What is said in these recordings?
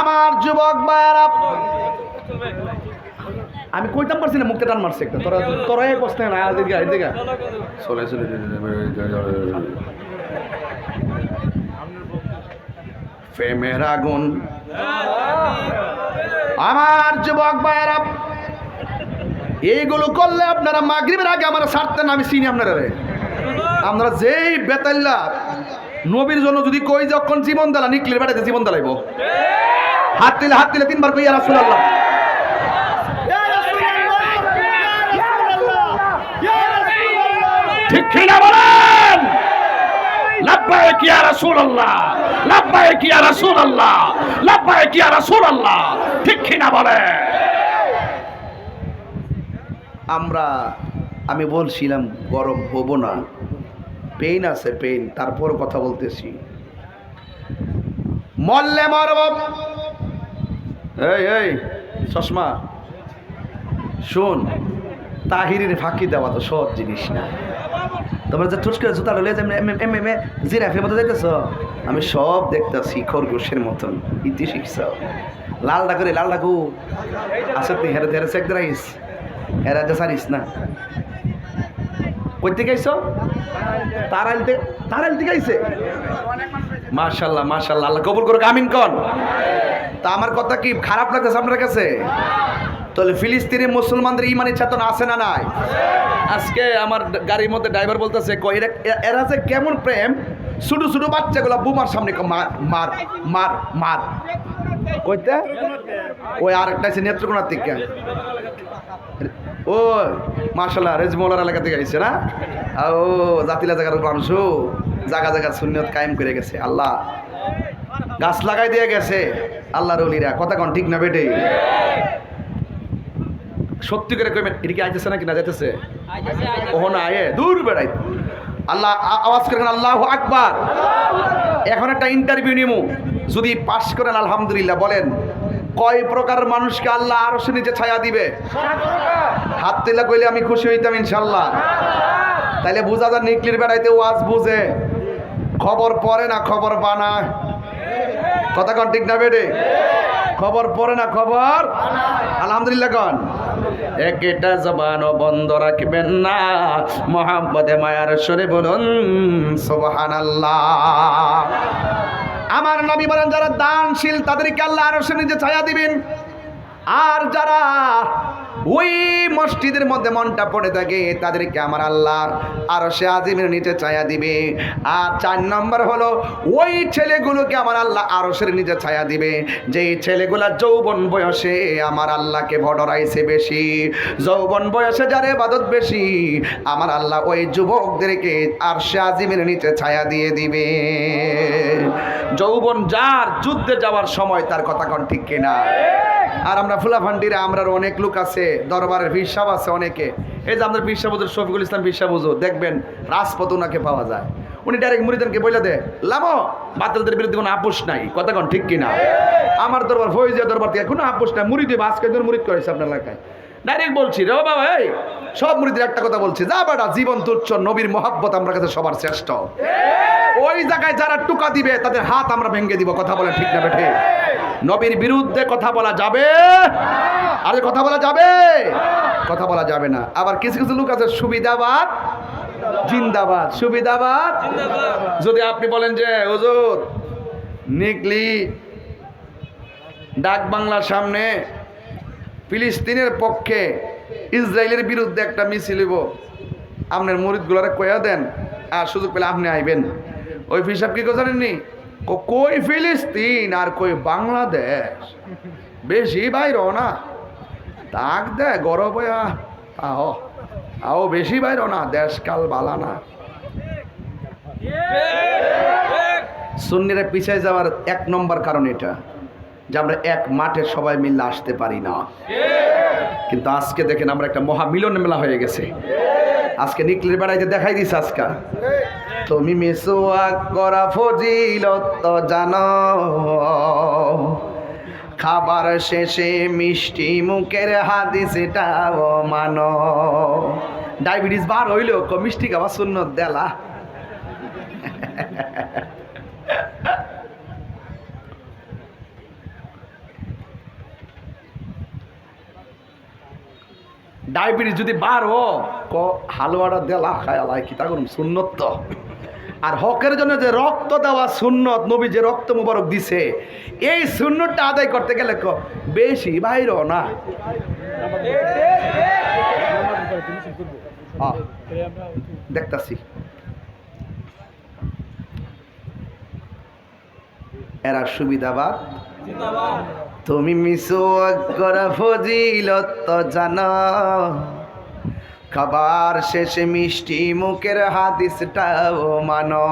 আমার যুবক ভাইয়ারা আমি কইতাম পারছি না মুখটা টান মারছে একটা। তোরা তোরা এই কষ্ট না এদিকে এদিকে চলে চলে প্রেমের আগুন। আমার যুবক ভাইয়েরা এইগুলো করলে আপনারা মাগরিবের আগে আমার ছাড়তেন আমি চিনি আপনারা রে। আমরা যেই বেতাল্লা নবীর জন্য যদি কই যখন জীবন দালা নিকলির বেড়াতে জীবন দালাইব? হাত দিলে হাত দিলে তিনবার কই রাসুল আল্লাহ ঠিক কিনা বলেন? লাব্বাইক ইয়া রাসূলুল্লাহ। লাব্বাইক ইয়া রাসূলুল্লাহ। লাব্বাইক ইয়া রাসূলুল্লাহ। ঠিক কিনা বলেন? আমরা আমি বলছিলাম গরম হব না। পেইন আছে পেইন তারপর কথা বলতেছি। মরলে মরব। এই এই, চশমা। শোন, তাহিরের ফাঁকি দেওয়া তো সব জিনিস না। তোমরা যে ঠুস করে জুতা যে এম এম জিরাফের মতো দেখতেছ আমি সব দেখতেছি খরগোশের মতন। ইতি শিখছ। লালডা করে লাল কু আসে তুই হেরে হেরে দাঁড়াইস হেরা যে সারিস না। কই থেকে আইস তারাইল থেকে তারাইল থেকে আইছে মার্শাল্লাহ মার্শাল্লাহ আল্লাহ কবুল করুক, আমিন কন। তা আমার কথা কি, খারাপ লাগতেছে আপনার কাছে? তাহলে ফিলিস্তিনি মুসলমানদের ইমানি চেতনা আছে না নাই? আজকে আমার গাড়ির মধ্যে ড্রাইভার বলতেছে এরা এরা যে কেমন প্রেম, ছোট ছোট বাচ্চাগুলো বুমার সামনে মার মার মার মার। কইতে? ওই আরেকটা আছে নেত্রকোনার থেকে। ও মার্শাল্লাহ রেজমৌলার এলাকা থেকে আইছে না? ও, জাতিলা জায়গার মানুষ জায়গা জায়গা শূন্যত কায়েম করে গেছে, আল্লাহ। গাছ লাগাই দিয়ে গেছে, আল্লাহর অলিরা কথা কন ঠিক না বেটে? সত্যি করে কইবেন, এটা কি আইতেছে নাকি না যাইতেছে? ওহ না আয়ে দূর বেড়াই। আল্লাহ আওয়াজ করেন আল্লাহ আকবার। এখন একটা ইন্টারভিউ নিমু, যদি পাশ করেন, আলহামদুলিল্লাহ, বলেন। কয় প্রকার মানুষকে আল্লাহ আরও নিচে ছায়া দিবে? হাত তেলা কইলে আমি খুশি হইতাম ইনশাল্লাহ তাইলে বুঝা যায় নিকলির বেড়াইতে ওয়াজ বুঝে। খবর পড়ে না খবর বানায় কথা কন ঠিক না বেডে? খবর পড়ে না খবর? আলহামদুলিল্লাহ কন। একটা জবান বন্ধ রাখবেন না। মোহাম্মদে মায়ার সরে বলুন সোবাহান আমার নবী বলেন যারা দানশীল তাদেরকে আল্লাহ আরও সে নিজে ছায়া দিবেন। আর যারা ওই মসজিদের মধ্যে মনটা পড়ে থাকে, তাদেরকে আমার আল্লাহ আরও সে আজিমের নিচে ছায়া দিবে। আর চার নম্বর হলো, ওই ছেলেগুলোকে আমার আল্লাহ আরও সে নিচে ছায়া দিবে। যেই ছেলেগুলা যৌবন বয়সে আমার আল্লাহকে ভডরাইছে বেশি, যৌবন বয়সে যারে বাদত বেশি, আমার আল্লাহ ওই যুবকদেরকে আর সে আজিমের নিচে ছায়া দিয়ে দিবে। যৌবন যার, যুদ্ধে যাওয়ার সময় তার কথা কন ঠিক কিনা? আর আমরা ফুলাফান্ডিরা আমরা অনেক লোক আছে, দরবারের ভিসাব আছে অনেকে। এই যে আমাদের ভিসা বুজুর শফিকুল ইসলাম বুজুর দেখবেন রাজপথ ওনাকে পাওয়া যায়। উনি ডাইরেক্ট মুরিদানকে বলে দে লামো, বাতিলদের বিরুদ্ধে কোনো আপোষ নাই। কথা কন, ঠিক কিনা? আমার দরবার, ফৈজিয়া দরবার থেকে কোনো আপোষ নাই। মুড়ি দিয়ে আজকে জন মুরিদ করেছে আপনার এলাকায়। ডাইরেক্ট বলছি, রে বাবা, এই, সব মুরিদের একটা কথা বলছি। যা বেটা, জীবন তুচ্ছ, নবীর মহাব্বত আমার কাছে সবার শ্রেষ্ঠ। ওই জায়গায় যারা টুকা দিবে, তাদের হাত আমরা ভেঙে দিব, কথা বলে ঠিক না বেঠে। নবীর বিরুদ্ধে কথা বলা যাবে? আরে কথা বলা যাবে? কথা বলা যাবে না। আবার কিছু কিছু লোক আছে, সুবিধাবাদ, জিন্দাবাদ। সুবিধাবাদ? যদি আপনি বলেন যে, হুজুর, নিকলি, ডাক বাংলার সামনে ফিলিস্তিনের পক্ষে ইসরায়েলের বিরুদ্ধে একটা মিছিল আপনার মরিদগুলারে কয়া দেন, আর সুযোগ পেলে আপনি আইবেন। ওই হিসাব কি জানেননি? কই ফিলিস্তিন আর কই বাংলাদেশ? বেশি বাইর না। তাক দে, গরব আহ আও বেশি বাইর না দেশকাল বালা না। সুন্নিরা পিছিয়ে যাওয়ার এক নম্বর কারণ এটা, যে আমরা এক মাঠে সবাই মিলে আসতে পারি না। কিন্তু আজকে দেখেন আমরা একটা মহামিলন মেলা হয়ে গেছে। আজকে নিকলির বেড়াইতে দেখাই দিস আজকে। তুমি মেসোয়া করা ফজিলত জানো। খাবার শেষে মিষ্টি মুখের হাদিস এটাও মানো। ডায়াবেটিস বার হইলেও মিষ্টি খাবার শূন্য দেলা। ডায়াবেটিস যদি বাড়ো ক হালুয়াটা দেলা খায় আলাই কি তা করুন সুন্নত। আর হকের জন্য যে রক্ত দেওয়া সুন্নত, নবী যে রক্ত মুবারক দিছে, এই সুন্নতটা আদায় করতে গেলে ক বেশি বাইর না। দেখতাছি। এরা সুবিধাবাদ। তুমি মিশো করা ফজিলত জানো। খাবার শেষে মিষ্টি মুখের হাদিসটাও মানো।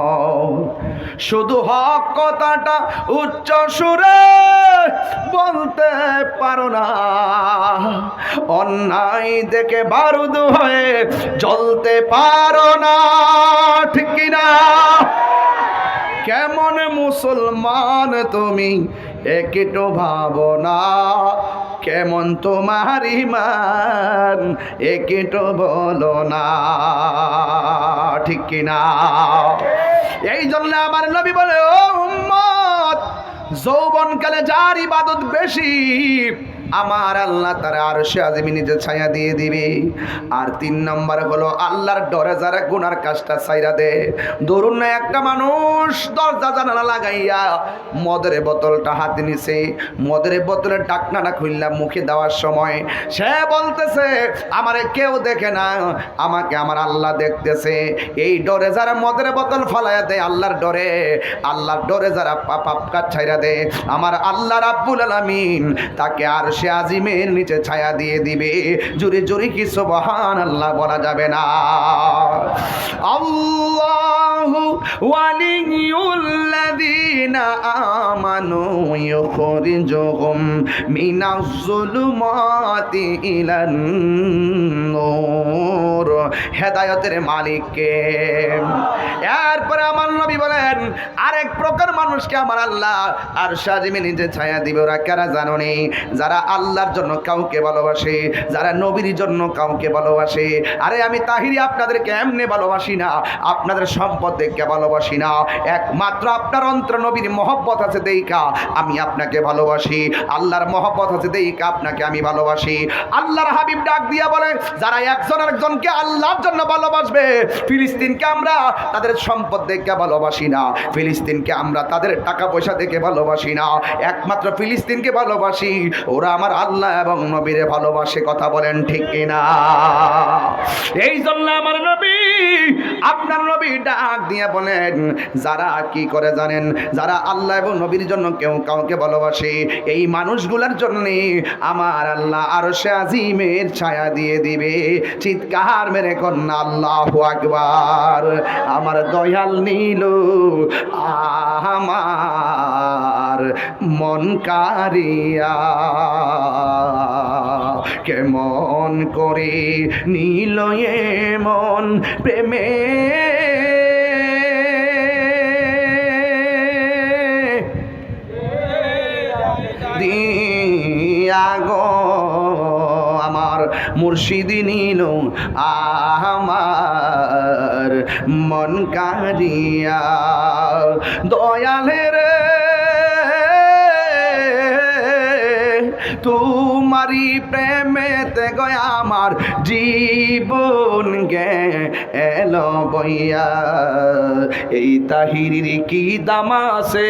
শুধু হক কথাটা উচ্চ সুরে বলতে পারো না। অন্যায় দেখে বারুদ হয়ে জ্বলতে পারো না, ঠিক কিনা? কেমন মুসলমান তুমি একটু ভাবনা, কেমন তোমার ইমান? একটু বলো না ঠিক কিনা? এই জন্য আমার নবী বলে, ও উম্মত, যৌবনকালে যার ইবাদত বেশি আমার আল্লাহ তার আর সে আজমি ছায়া দিয়ে দিবে। আর তিন নম্বর হলো আল্লাহর ডরে যারা গুনার কাজটা ছাইরা দে। ধরুন না একটা মানুষ দরজা জানালা লাগাইয়া মদের বোতলটা হাতে নিছে। মদের বোতলের ডাকনাটা খুললাম মুখে দেওয়ার সময় সে বলতেছে, আমারে কেউ দেখে না, আমাকে আমার আল্লাহ দেখতেছে। এই ডরে যারা মদের বোতল ফালাইয়া দেয় আল্লাহর ডরে আল্লাহর ডরে যারা পাপ কাজ ছাইরা দেয়, আমার আল্লাহ রাব্বুল আলামিন তাকে আর সে আজিমের নিচে ছায়া দিয়ে দিবে। জোরে জুরি কি সুবহান আল্লাহ বলা যাবে না। আল্লাহু ওয়ালিয়ুল্লাযীনা আমানু ইউখরিজুহুম মিনাজ যুলুমাতি ইলান নূর। হেদায়েতের মালিককে। বলেন আরেক প্রকার মানুষকে আমার আল্লাহ আর সাজিমে নিজে ছায়া দিবে, ওরা কারা যারা আল্লাহর জন্য কাউকে ভালোবাসে, যারা নবীর জন্য কাউকে ভালোবাসে। আরে আমি তাহিরি আপনাদেরকে এমনি ভালোবাসি না, আপনাদের সম্পদ দেখে ভালোবাসি না। একমাত্র আপনার অন্তর নবীর মহব্বত আছে দেইকা আমি আপনাকে ভালোবাসি। আল্লাহর মহব্বত আছে দেইকা আপনাকে আমি ভালোবাসি। আল্লাহর হাবিব ডাক দিয়া বলে, যারা একজন আরেকজনকে আল্লাহর জন্য ভালোবাসবে, ফিলিস্তিনকে আমরা তাদের সম্পদ দেখে ভালোবাসি না। ফিলিস্তিনকে আমরা তাদের টাকা পয়সা দেখে ভালোবাসি না। একমাত্র ফিলিস্তিনকে ভালোবাসি। ওরা আমার আল্লাহ এবং নবীরে ভালোবাসে, কথা বলেন ঠিক কিনা? এই জন্য আমার নবী আপনার নবী ডাক দিয়ে বলেন, যারা কি করে জানেন? যারা আল্লাহ এবং নবীর জন্য কেউ কাউকে ভালোবাসে, এই মানুষগুলোর জন্য আমার আল্লাহ আরও সে আজিমের ছায়া দিয়ে দিবে। চিৎকার মেরে কন্যা, আল্লাহ আকবার। আমার দয়াল নীল আমার মন কারিয়া। কেমন করে নীল মন প্রেমে। দিয়া গো আমার মুর্শিদি নীল আমার মন কারিয়া। দয়ালের তোমারি প্রেমেতে গয় আমার জীবন গে এলো বইয়া। এই তাহিরির কি দাম আছে?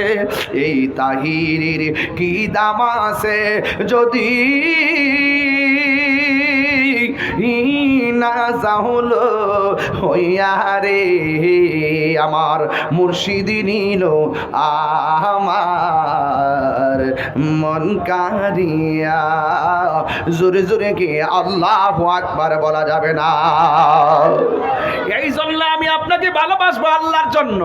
এই তাহিরির কি দাম আছে? যদি না যাহল হইয়া রে, আমার মুর্শিদি নিল আমার। মন কারিয়া জোরে জোরে কি আল্লাহ আকবার বলা যাবে না? এই জন্য আমি আপনাকে ভালোবাসবো আল্লাহর জন্য।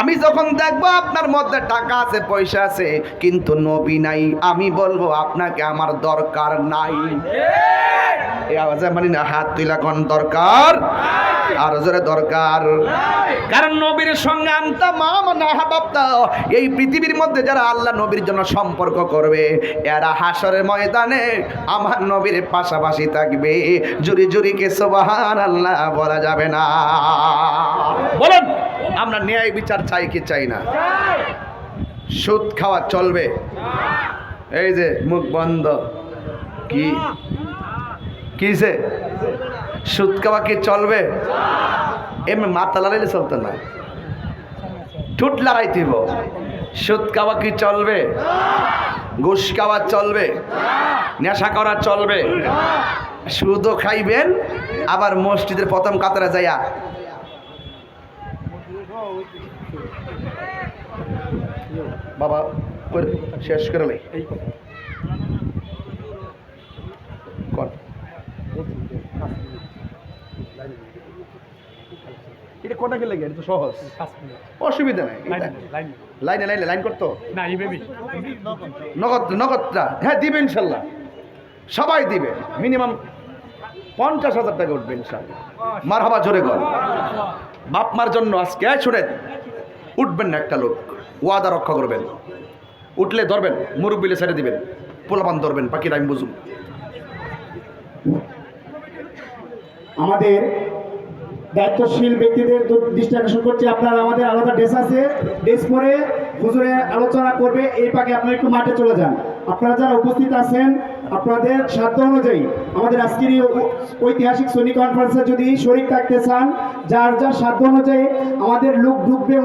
আমি যখন দেখব আপনার মধ্যে টাকা আছে, পয়সা আছে, কিন্তু নবী নাই, আমি বলব আপনাকে আমার দরকার নাই। এই আওয়াজে মানে না, হাত তুলা কোন দরকার? আর জোরে দরকার। কারণ নবীর সঙ্গে আনতা মাম না এই পৃথিবীর মধ্যে যারা আল্লাহ নবীর জন্য সম্পর্ক করবে, এরা হাসরের ময়দানে আমার নবীর পাশাপাশি থাকবে। জুরি জুরিকে সোবাহান আল্লাহ বলা যাবে না। বলেন, আমরা ন্যায় বিচার চাই কি চাই না? সুদ খাওয়া চলবে। এই যে মুখ বন্ধ। কি? কিসে সুদ খাওয়া কি চলবে? এমনি মাথা লড়াইলে চলতো না। ঠুট লড়াই দিব। সুদ খাওয়া কি চলবে? ঘুষ খাওয়া চলবে? নেশা করা চলবে? সুদও খাইবেন, আবার মসজিদের প্রথম কাতারে যাইয়া। বাবা শেষ করে লাই এটা কোনটা কি লাগে এটা তো সহজ। অসুবিধা নাই। লাইনে লাইনে। লাইন করতো? নগদ নগদটা। হ্যাঁ দিবে ইনশাল্লাহ। সবাই দিবে। মিনিমাম পঞ্চাশ হাজার টাকা উঠবে ইনশাল্লাহ। মার হবা জোরে কর বাপ মার জন্য আজকে শুনেন উঠবেন না একটা লোক। ওয়াদা রক্ষা করবেন। উঠলে ধরবেন মুরব্বিলে ছেড়ে দিবেন। পোলাপান ধরবেন পাখির আমি বুঝুন আমাদের দায়িত্বশীল ব্যক্তিদের দৃষ্টি আকর্ষণ করছি। আপনারা আমাদের আলাদা ড্রেস আছে। ড্রেস পরে হুজুরে আলোচনা করবে। এই পাকে আপনারা একটু মাঠে চলে যান। আপনারা যারা উপস্থিত আছেন, আপনাদের সাধ্য অনুযায়ী আমাদের আজকের এই ঐতিহাসিক সনি কনফারেন্সে যদি শরীর থাকতে চান, যার যার সাধ্য অনুযায়ী আমাদের লোক ঢুকবে